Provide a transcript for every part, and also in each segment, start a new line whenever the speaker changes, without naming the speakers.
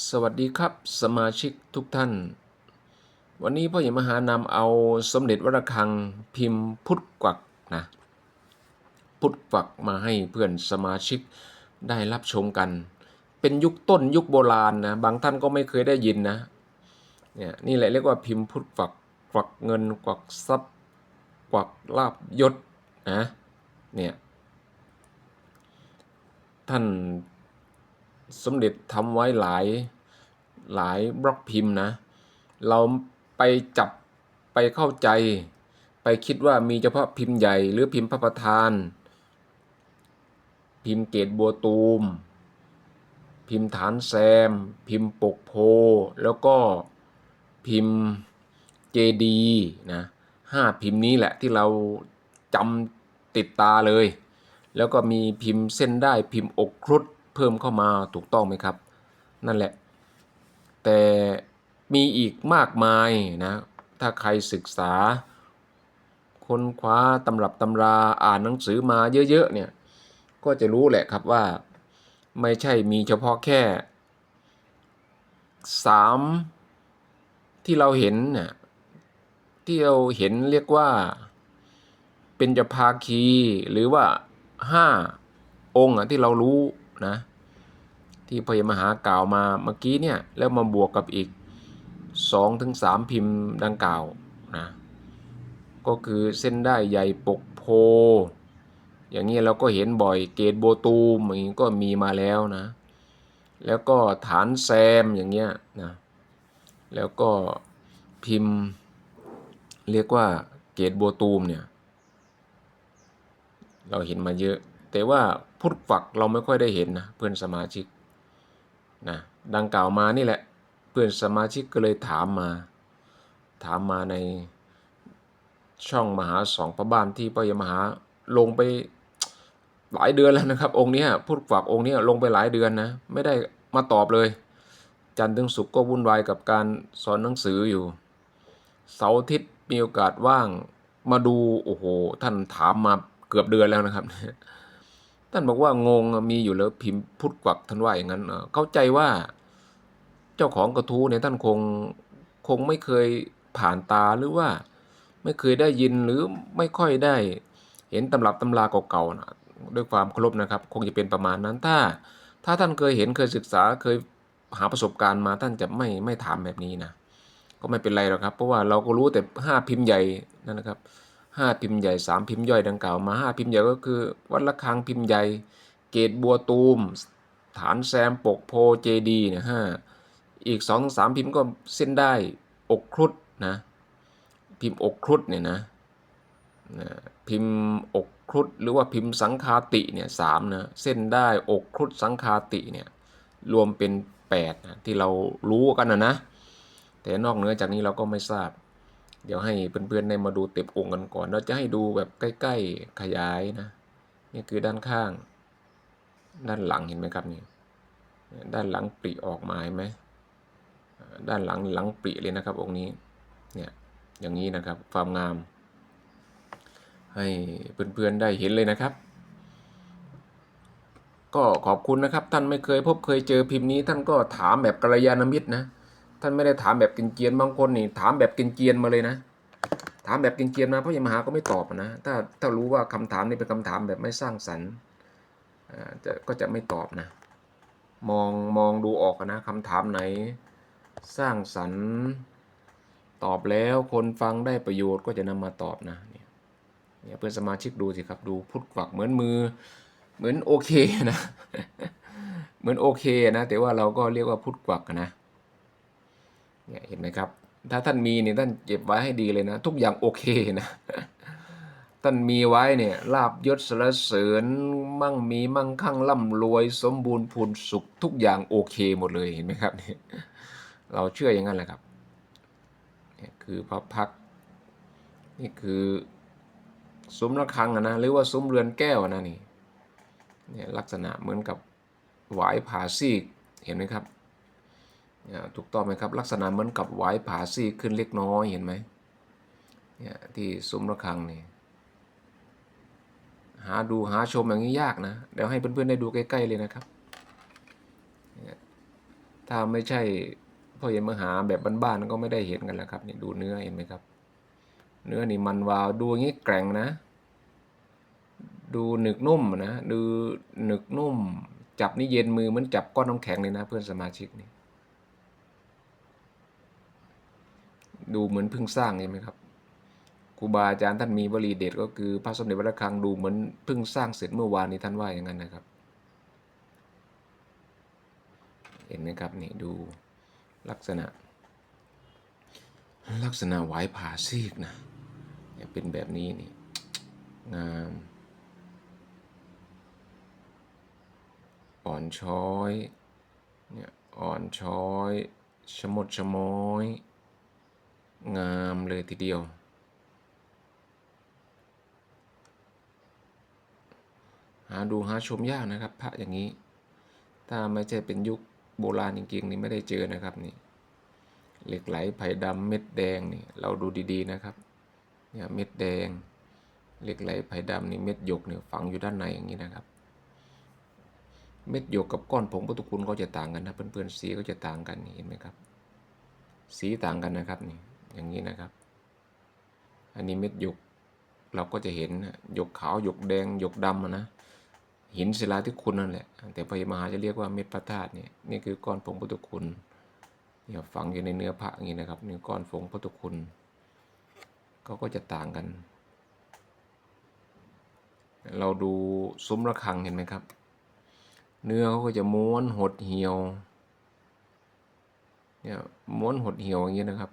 สวัสดีครับสมาชิกทุกท่าน วันนี้พ่อใหญ่มหานำเอาสมเด็จวรคังพิมพ์พุทธกวักนะพุทธกวักมาให้เพื่อนสมาชิกได้รับชมกัน เป็นยุคต้นยุคโบราณนะบางท่านก็ไม่เคยได้ยินนะเนี่ยนี่แหละเรียกว่าพิมพ์พุทธกวักกวักเงินกวักทรัพย์กวักลาบยศนะเนี่ยท่าน สมเด็จทำไว้หลายหลายบล็อกพิมพ์นะ เราไปจับไปเข้าใจ ไปคิดว่ามีเฉพาะพิมพ์ใหญ่หรือพิมพ์พระประธาน พิมพ์เกตบัวตูม พิมพ์ฐานแซม พิมพ์ปกโพ แล้วก็พิมพ์เจดีนะห้าพิมพ์นี้แหละที่เราจำติดตาเลย แล้วก็มีพิมพ์เส้นได้พิมพ์อกครุฑ เพิ่มเข้ามาถูกต้องไหมครับ นั่นแหละ แต่มีอีกมากมายนะ ถ้าใครศึกษา ค้นคว้าตำรับตำราอ่านหนังสือมาเยอะๆเนี่ยก็จะรู้แหละครับว่าไม่ใช่มีเฉพาะแค่สามที่เราเห็นน่ยที่เราเห็นเรียกว่าเป็นจภาคีหรือว่าห้าองค์อะที่เรารู้ นะ ที่พยมหากล่าวมาเมื่อกี้เนี่ย แล้วมาบวกกับอีกสองถึงสามพิมพ์ดังกล่าวนะก็คือเส้นได้ใหญ่ปกโพ อย่างนี้เราก็เห็นบ่อยเกตโบตูมอย่างนี้ก็มีมาแล้วนะ แล้วก็ฐานแซมอย่างเงี้ยนะแล้วก็พิมพ์เรียกว่าเกตโบตูมเนี่ย เราเห็นมาเยอะ แต่ว่า พุทธฝักเราไม่ค่อยได้เห็นนะเพื่อนสมาชิกนะดังกล่าวมานี่แหละเพื่อนสมาชิกก็เลยถามมา ถามมาในช่องมหาสองพระบ้านที่พระยมหาลงไปหลายเดือนแล้วนะครับ องค์นี้พุทธฝักองค์นี้ลงไปหลายเดือนนะไม่ได้มาตอบเลย จันทร์ถึงศุกร์ก็วุ่นวายกับการสอนหนังสืออยู่เสาร์อาทิตย์มีโอกาสว่างมาดูโอ้โหท่านถามมาเกือบเดือนแล้วนะครับ ท่านบอกว่างงมีอยู่แล้วพิมพ์พุทธกวักท่านว่าอย่างนั้นเข้าใจว่าเจ้าของกระทู้เนี่ยท่านคงคงไม่เคยผ่านตาหรือว่า ไม่เคยได้ยินหรือไม่ค่อยได้เห็นตำรับตำราเก่าๆนะด้วยความเคารพนะครับ คงจะเป็นประมาณนั้นถ้า ถ้าท่านเคยเห็นเคยศึกษาเคยหาประสบการณ์มาท่านจะไม่ไม่ถามแบบนี้นะก็ไม่เป็นไรหรอกครับ เพราะว่าเราก็รู้แต่ห้าพิมพ์ใหญ่นั่นนะครับ ห้าพิมพ์ใหญ่สามพิมพ์ย่อยดังกล่าวมาห้าพิมพ์ใหญ่ก็คือ วัดละคังพิมพ์ใหญ่ เกตบัวตูม ฐานแซมปกโพเจดีเนี่ยห้าอีกสองสามพิมพ์ก็เส้นได้อกครุฑนะพิมพ์อกครุฑเนี่ยนะนะพิมพ์อกครุฑหรือว่าพิมพ์สังคาติเนี่ยสามนะเส้นได้อกครุฑสังคาติเนี่ยรวมเป็นแปดนะที่เรารู้กันนะนะแต่นอกเหนือจากนี้เราก็ไม่ทราบ เดี๋ยวให้เพื่อนๆได้มาดูเต็มองค์กันก่อน เราจะให้ดูแบบใกล้ ๆขยายนะ นี่คือด้านข้าง ด้านหลังเห็นไหมครับนี่ด้านหลังปริออกมาเห็นไหมด้านหลังหลังปริเลยนะครับ องค์นี้เนี่ยอย่างนี้นะครับความงาม ให้เพื่อนๆได้เห็นเลยนะครับ ก็ขอบคุณนะครับ ท่านไม่เคยพบเคยเจอพิมพ์นี้ ท่านก็ถามแบบกัลยาณมิตรนะ ท่านไม่ได้ถามแบบกินเกียนบางคนนี่ถามแบบกินเกียนมาเลยนะ ถามแบบกินเกียนมาพระยมหาก็ไม่ตอบนะ ถ้าถ้ารู้ว่าคำถามนี้เป็นคำถามแบบไม่สร้างสรรค์จะก็จะไม่ตอบนะ มองมองดูออกนะคำถามไหน สร้างสรรค์ตอบแล้วคนฟังได้ประโยชน์ก็จะนำมาตอบนะเนี่ยเพื่อนสมาชิกดูสิครับดูพุทธฝักเหมือนมือเหมือนโอเคนะ เหมือนโอเคนะ แต่ว่าเราก็เรียกว่าพุทธกวักนะ เนี่ยเห็นไหมครับ ถ้าท่านมีเนี่ยท่านเก็บไว้ให้ดีเลยนะ ทุกอย่างโอเคนะท่านมีไว้เนี่ยลาบยศสรเสริญมั่งมีมั่งคั่งร่ำรวย สมบูรณ์พูนสุขทุกอย่างโอเคหมดเลยเห็นไหมครับเนี่ยเราเชื่ออย่างนั้นแหละครับเนี่ยคือพระพักนี่คือซุ้มระฆังอะนะหรือว่าซุ้มเรือนแก้วนะนี่เนี่ยลักษณะเหมือนกับหวายผาซีกเห็นไหมครับ ถูกต้องไหมครับ ลักษณะเหมือนกับไหวผาซี่ขึ้นเล็กน้อยเห็นไหมเนี่ยที่ซุ้มระฆังนี่หาดูหาชมอย่างนี้ยากนะ เดี๋ยวให้เพื่อนๆได้ดูใกล้ๆเลยนะครับเนี่ยถ้าไม่ใช่พ่อเย็นมหาแบบบ้านๆก็ไม่ได้เห็นกันแล้วครับนี่ดูเนื้อเห็นไหมครับ เนื้อนี่มันวาวดูอย่างนี้แกร่งนะ ดูหนึกนุ่มนะ ดูหนึกนุ่ม จับนี่เย็นมือเหมือนจับก้อนน้ำแข็งเลยนะ เพื่อนสมาชิกนี่ ดูเหมือนเพิ่งสร้างใช่ไหมครับครูบาอาจารย์ท่านมีวลีเด็ดก็คือพระสมเด็จพระระฆังดูเหมือนเพิ่งสร้างเสร็จเมื่อวานนี้ท่านว่าอย่างนั้นนะครับ เห็นไหมครับนี่ดูลักษณะ ลักษณะไหวผ่าซีกนะเป็นแบบนี้นี่งามอ่อนช้อยเนี่ยอ่อนช้อยชะมดชะม้อย งามเลยทีเดียว หาดูหาชมยากนะครับ พระอย่างนี้ ถ้าไม่ใช่เป็นยุคโบราณจริงๆนี่ไม่ได้เจอนะครับนี่เหล็กไหลไผ่ดำเม็ดแดงนี่เราดูดีๆนะครับเนี่ยเม็ดแดงเหล็กไหลไผ่ดำนี่เม็ดหยกเนี่ยฝังอยู่ด้านในอย่างนี้นะครับ เม็ดหยกกับก้อนผงพุทธคุณก็จะต่างกันนะเพื่อนๆสีก็จะต่างกันนี่เห็นไหมครับ สีต่างกันนะครับนี่ อย่างนี้นะครับ อันนี้เม็ดหยกเราก็จะเห็นหยกขาวหยกแดงหยกดำนะหินศิลาที่คุณนั่นแหละ แต่พระมหาจะเรียกว่าเม็ดพระธาตุเนี่ยนี่คือก้อนผงพุทธคุณเนี่ยฝังอยู่ในเนื้อพระอย่างนี้นะครับเนี่ก้อนผงพุทธคุณเขาก็จะต่างกัน เราดูซุ้มระฆังเห็นไหมครับ เนื้อเขาก็จะม้วนหดเหี่ยวเนี่ยม้วนหดเหี่ยวอย่างนี้นะครับ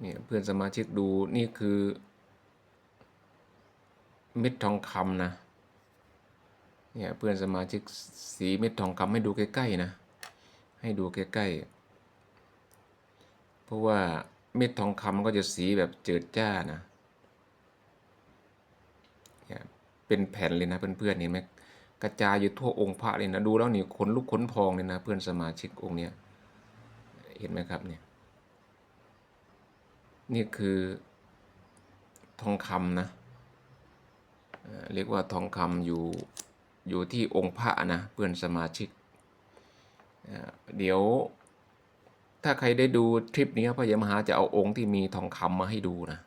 เนี่ยเพื่อนสมาชิกดูนี่คือเม็ดทองคำนะเนี่ยเพื่อนสมาชิกสีเม็ดทองคำให้ดูใกล้ๆนะ ให้ดูใกล้ๆ เพราะว่าเม็ดทองคำก็จะสีแบบเจิดจ้านะเนี่ยเป็นแผ่นเลยนะเพื่อนๆเห็นไหมกระจายอยู่ทั่วองค์พระเลยนะดูแล้วนี่ขนลุกขนพองเลยนะเพื่อนสมาชิกองค์เนี้ยเห็นไหมครับเนี่ย นี่คือทองคำนะเรียกว่าทองคำอยู่อยู่ที่องค์พระนะเพื่อนสมาชิกเอ่อเดี๋ยวถ้าใครได้ดูทริปนี้พระยมหาจะเอาองค์ที่มีทองคำมาให้ดูนะ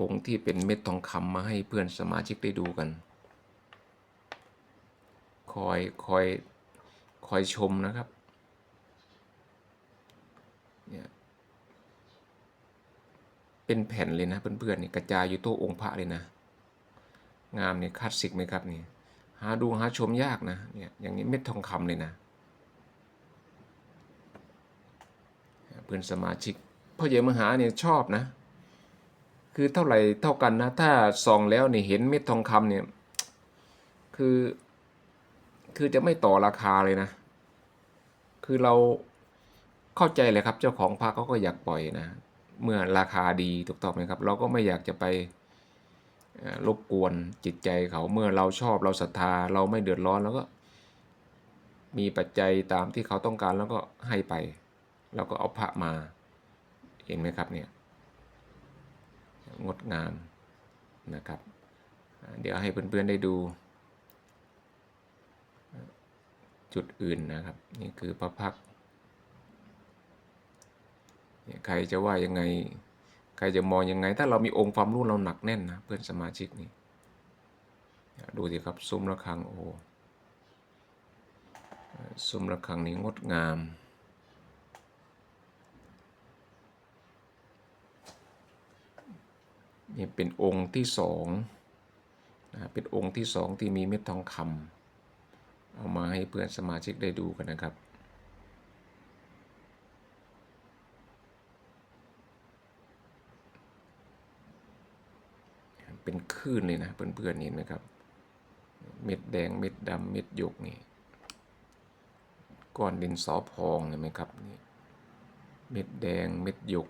องค์ที่เป็นเม็ดทองคำมาให้เพื่อนสมาชิกได้ดูกัน คอยคอยคอยชมนะครับเนี่ย เป็นแผ่นเลยนะเพื่อนๆนี่กระจายอยู่ตัวองค์พระเลยนะ งามเนี่ยคลาสสิกไหมครับนี่หาดูหาชมยากนะเนี่ยอย่างนี้เม็ดทองคำเลยนะ เพื่อนสมาชิกพ่อใหญ่มหาเนี่ยชอบนะ คือเท่าไหร่เท่ากันนะ ถ้าส่องแล้วเนี่ยเห็นเม็ดทองคำเนี่ยคือ คือจะไม่ต่อราคาเลยนะ คือเราเข้าใจเลยครับเจ้าของพระเขาก็อยากปล่อยนะ เมื่อราคาดีถูกต้องไหมครับ เราก็ไม่อยากจะไปรบกวนจิตใจเขาเมื่อเราชอบเราศรัทธาเราไม่เดือดร้อนแล้วก็ มีปัจจัยตามที่เขาต้องการแล้วก็ให้ไป เราก็เอาพระมาเห็นไหมครับเนี่ยงดงามนะครับ เดี๋ยวให้เพื่อนๆได้ดู จุดอื่นนะครับ นี่คือพระพักตร์ ใครจะว่ายังไง ใครจะมองยังไง ถ้าเรามีองค์ความรู้เราหนักแน่นนะเพื่อนสมาชิกนี่ดูสิครับซุ้มระฆังโอซุ้มระฆังนี้งดงามนี่เป็นองค์ที่สองนะเป็นองค์ที่สองที่มีเม็ดทองคำเอามาให้เพื่อนสมาชิกได้ดูกันนะครับ เป็นคลื่นเลยนะ เพื่อนๆเห็นไหมครับ เม็ดแดงเม็ดดำเม็ดหยกนี่ก้อนดินสอพองเห็นไหมครับนี่เม็ดแดงเม็ดหยก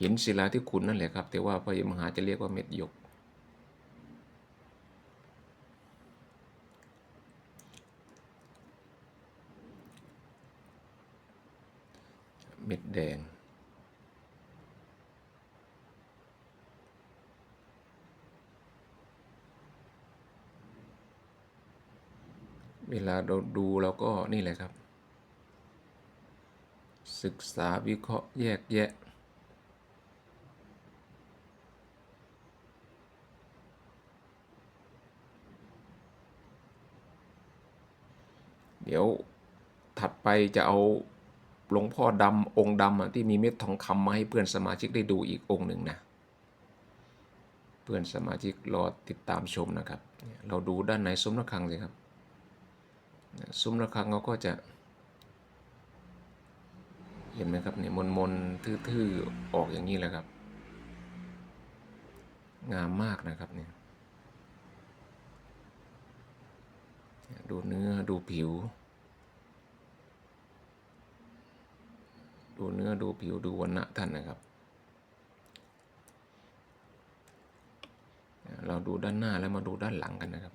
หินศิลาที่ขุนนั่นแหละครับ แต่ว่าพระยมหาจะเรียกว่าเม็ดหยก เม็ดแดง เวลาเราดูเราก็นี่แหละครับ ศึกษาวิเคราะห์แยกแยะ เดี๋ยวถัดไปจะเอาหลวงพ่อดำองค์ดำที่มีเม็ดทองคำมาให้เพื่อนสมาชิกได้ดูอีกองค์หนึ่งนะ เพื่อนสมาชิกรอติดตามชมนะครับ เราดูด้านในซุ้มระฆังสิครับ ซุ้มระฆังเขาก็จะ เห็นไหมครับเนี่ยมนมนๆทื่อๆออกอย่างนี้แหละครับ งามมากนะครับเนี่ยเนี่ยดูเนื้อดูผิว ดูเนื้อดูผิวดูวันณะท่านนะครับ เราดูด้านหน้าแล้วมาดูด้านหลังกันนะครับ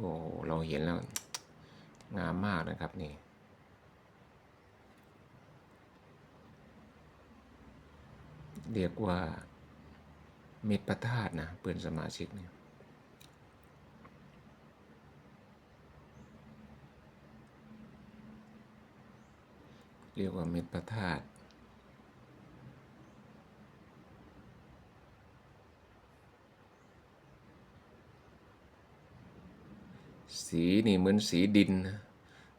โอ้เราเห็นแล้ว งามมากนะครับนี่เรียกว่าเม็ดประธาตนะเพื่อนสมาชิกเนี่ยเรียกว่าเม็ดประธาต สีนี่เหมือนสีดิน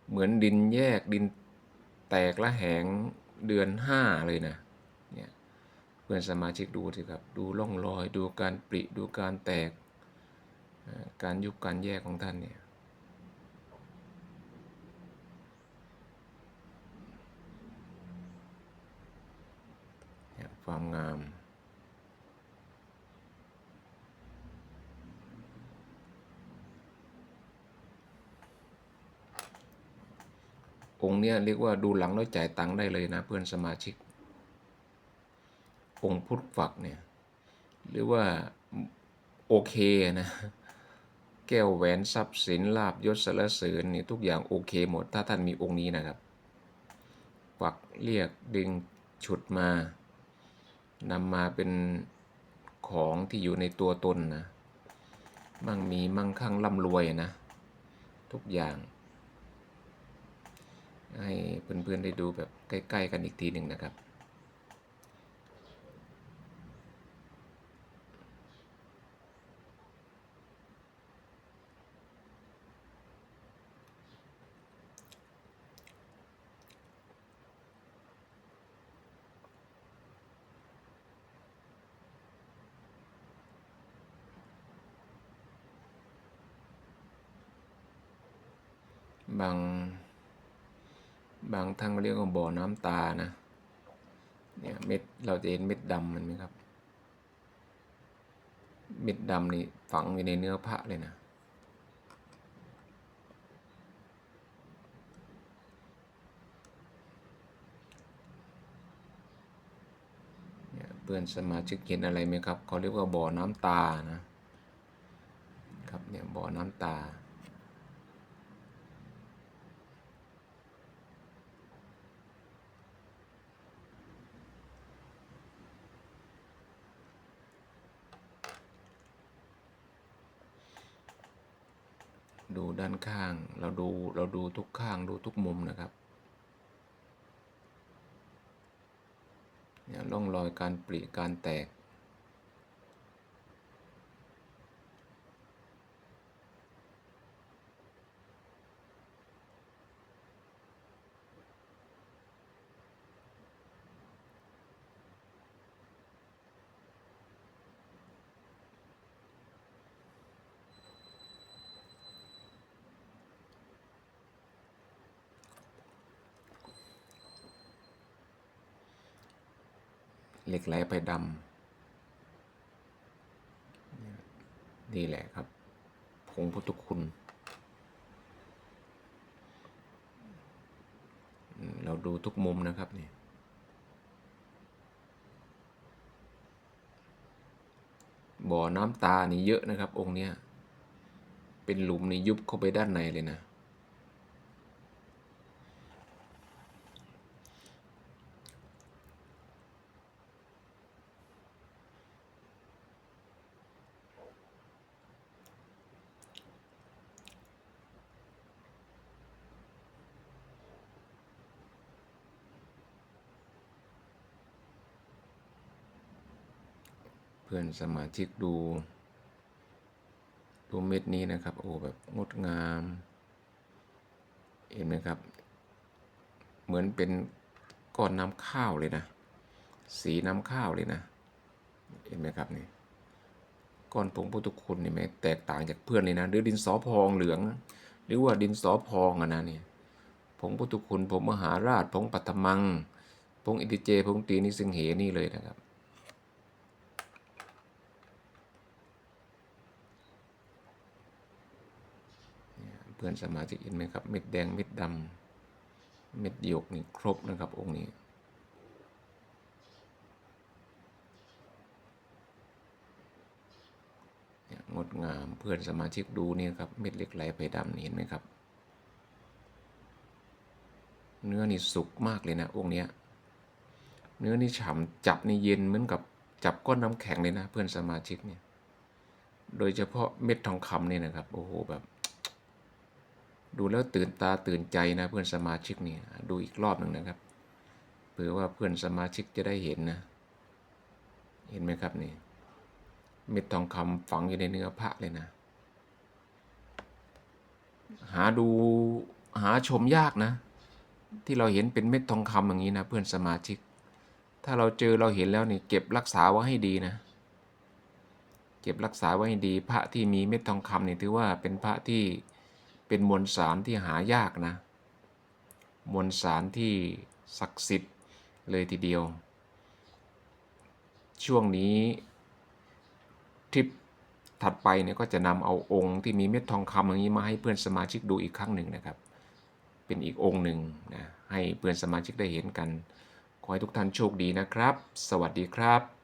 เหมือนดินแยกดินแตกละแหงเดือนห้าเลยนะเนี่ยเพื่อนสมาชิกดูสิครับ ดูร่องรอย ดูการปริดูการแตก การยุบการแยกของท่านเนี่ยความงาม องค์เนี้ยเรียกว่าดูหลังแล้วจ่ายตังค์ได้เลยนะเพื่อนสมาชิก องค์พุทธฝักเนี่ยหรือว่าโอเคนะแก้วแหวนทรัพย์สินลาบยศสรรเสริญนี่ทุกอย่างโอเคหมด ถ้าท่านมีองค์นี้นะครับฝักเรียกดึงฉุดมานำมาเป็นของที่อยู่ในตัวตนนะ มั่งมีมั่งคั่งร่ำรวยนะ ทุกอย่าง ให้เพื่อนๆได้ดูแบบใกล้ ๆ กันอีกทีหนึ่งนะครับ บาง บางทางเรียกว่าบ่อน้ำตานะ เนี่ยเม็ดเราจะเห็นเม็ดดำมันไหมครับ เม็ดดำนี่ฝังอยู่ในเนื้อพระเลยนะเนี่ยเพื่อนสมาชิกเห็นอะไรไหมครับเขาเรียกว่าบ่อน้ำตานะครับเนี่ยบ่อน้ำตา ดูด้านข้าง เราดูเราดูทุกข้างดูทุกมุมนะครับเนี่ยร่องรอยการปริการแตก เหล็กไหลไปดำนี่แหละครับผงพุทธคุณ เราดูทุกมุมนะครับนี่บ่อน้ำตานี่เยอะนะครับ องค์เนี้ย เป็นหลุมนี่ยุบเข้าไปด้านในเลยนะ พื่อนสมาชิกดู ดูเม็ดนี้นะครับ โอ้แบบงดงาม เห็นไหมครับ เหมือนเป็นก้อนน้ำข้าวเลยนะ สีน้ำข้าวเลยนะ เห็นไหมครับนี่ก้อนผงพุทธคุณนี่ไหมแตกต่างจากเพื่อนเลยนะ หรือดินสอพองเหลือง หรือว่าดินสอพองอะนะเนี่ยผงพุทธคุณผงมหาราชผงปัทมังผงอิติเจผงตีนิสิงเหนี่เลยนะครับ เพื่อนสมาชิกเห็นไหมครับ เม็ดแดงเม็ดดำเม็ดหยกนี่ครบนะครับองค์นี้งดงามเพื่อนสมาชิกดูนี่ครับเม็ดเล็กไหลไผ่ดำนี่เห็นไหมครับ เนื้อนี่สุกมากเลยนะองค์เนี้ยเนื้อนี่ฉ่ำจับนี่เย็นเหมือนกับจับก้อนน้ำแข็งเลยนะ เพื่อนสมาชิกเนี่ย โดยเฉพาะเม็ดทองคำนี่นะครับ โอ้โหแบบ ดูแล้วตื่นตาตื่นใจนะเพื่อนสมาชิกนี่ดูอีกรอบหนึ่งนะครับเผื่อว่าเพื่อนสมาชิกจะได้เห็นนะ เห็นไหมครับนี่เม็ดทองคำฝังอยู่ในเนื้อพระเลยนะ หาดูหาชมยากนะ ที่เราเห็นเป็นเม็ดทองคำอย่างนี้นะ เพื่อนสมาชิก ถ้าเราเจอเราเห็นแล้วนี่เก็บรักษาไว้ให้ดีนะ เก็บรักษาไว้ให้ดี พระที่มีเม็ดทองคำนี่ถือว่าเป็นพระที่ เป็นมวลสารที่หายากนะ มวลสารที่ศักดิ์สิทธิ์เลยทีเดียว ช่วงนี้ทริปถัดไปเนี่ยก็จะนำเอาองค์ที่มีเม็ดทองคำอย่างนี้มาให้เพื่อนสมาชิกดูอีกครั้งหนึ่งนะครับ เป็นอีกองค์หนึ่งนะให้เพื่อนสมาชิกได้เห็นกัน ขอให้ทุกท่านโชคดีนะครับ สวัสดีครับ